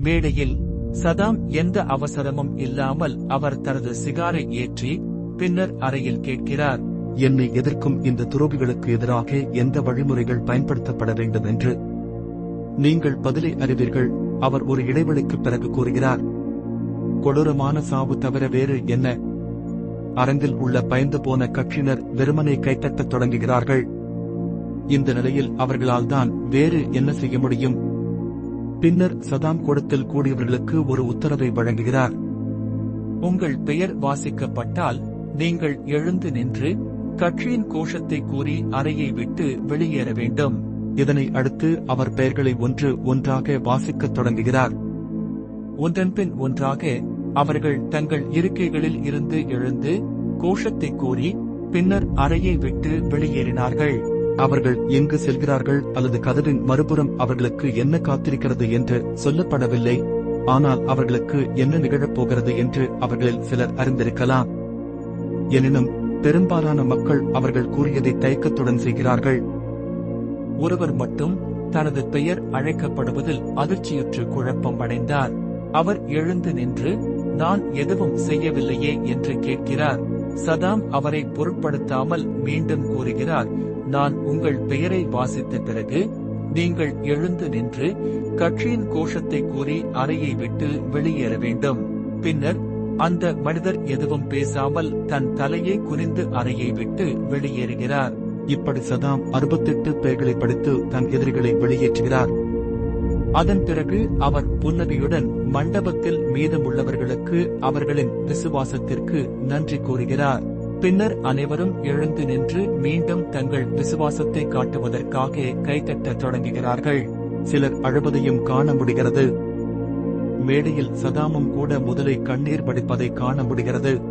மேடையில் சதாம் எந்த அவசரமும் இல்லாமல் அவர் தனது சிகாரை ஏற்றி பின்னர் அறையில் கேட்கிறார். என்னை எதிர்க்கும் இந்த துரோகிகளுக்கு எதிராக எந்த வழிமுறைகள் பயன்படுத்தப்பட வேண்டும் என்று? நீங்கள் பதிலை அறிவீர்கள் அவர் ஒரு இடைவெளிக்கு பிறகு கூறுகிறார். கொடூரமான சாவு தவிர வேறு என்ன? அரங்கில் உள்ள பயந்து போன கட்சியினர் வெறுமனை கைத்தட்டத் தொடங்குகிறார்கள். இந்த நிலையில் அவர்களால் தான் வேறு என்ன செய்ய முடியும்? பின்னர் சதாம் கூடத்தில் கூடியவர்களுக்கு ஒரு உத்தரவை வழங்குகிறார். உங்கள் பெயர் வாசிக்கப்பட்டால் நீங்கள் எழுந்து நின்று கட்சியின் கோஷத்தை கூறி அறையை விட்டு வெளியேற வேண்டும். இதனை அடுத்து அவர் பெயர்களை ஒன்று ஒன்றாக வாசிக்கத் தொடங்குகிறார். ஒன்றன்பின் ஒன்றாக அவர்கள் தங்கள் இருக்கைகளில் இருந்து எழுந்து கோஷத்தை கூறி பின்னர் அறையை விட்டு வெளியேறினார்கள். அவர்கள் எங்கு செல்கிறார்கள் அல்லது கதவின் மறுபுறம் அவர்களுக்கு என்ன காத்திருக்கிறது என்று சொல்லப்படவில்லை. ஆனால் அவர்களுக்கு என்ன நிகழப் போகிறது என்று அவர்களில் சிலர் அறிந்திருக்கலாம். எனினும் பெரும்பாலான மக்கள் அவர்கள் கூறியதை தயக்கத்துடன் செய்கிறார்கள். ஒருவர் மட்டும் தனது பெயர் அழைக்கப்படுவதில் அதிர்ச்சியுற்று குழப்பம் அடைந்தார் அவர் எழுந்து நின்று நான் எதுவும் செய்யவில்லையே என்று கேட்கிறார். சதாம் அவரை பொருட்படுத்தாமல் மீண்டும் கூறுகிறார் நான் உங்கள் பெயரை வாசித்த பிறகு நீங்கள் எழுந்து நின்று கட்சியின் கோஷத்தை கூறி அறையை விட்டு வெளியேற வேண்டும். பின்னர் அந்த மனிதர் எதுவும் பேசாமல் தன் தலையை குனிந்து அறையை விட்டு வெளியேறுகிறார். இப்படி சதாம் அறுபத்தெட்டு பெயர்களை படித்து தன் எதிரிகளை வெளியேற்றுகிறார். அதன் பிறகு அவர் புன்னகையுடன் மண்டபத்தில் மீதமுள்ளவர்களுக்கு அவர்களின் விசுவாசத்திற்கு நன்றி கூறுகிறார். பின்னர் அனைவரும் எழுந்து நின்று மீண்டும் தங்கள் விசுவாசத்தை காட்டுவதற்காக கைதட்ட தொடங்குகிறார்கள். சிலர் அழுவதையும் காண முடிகிறது. மேடையில் சதாமும் கூட முதலை கண்ணீர் வடிப்பதை காண முடிகிறது.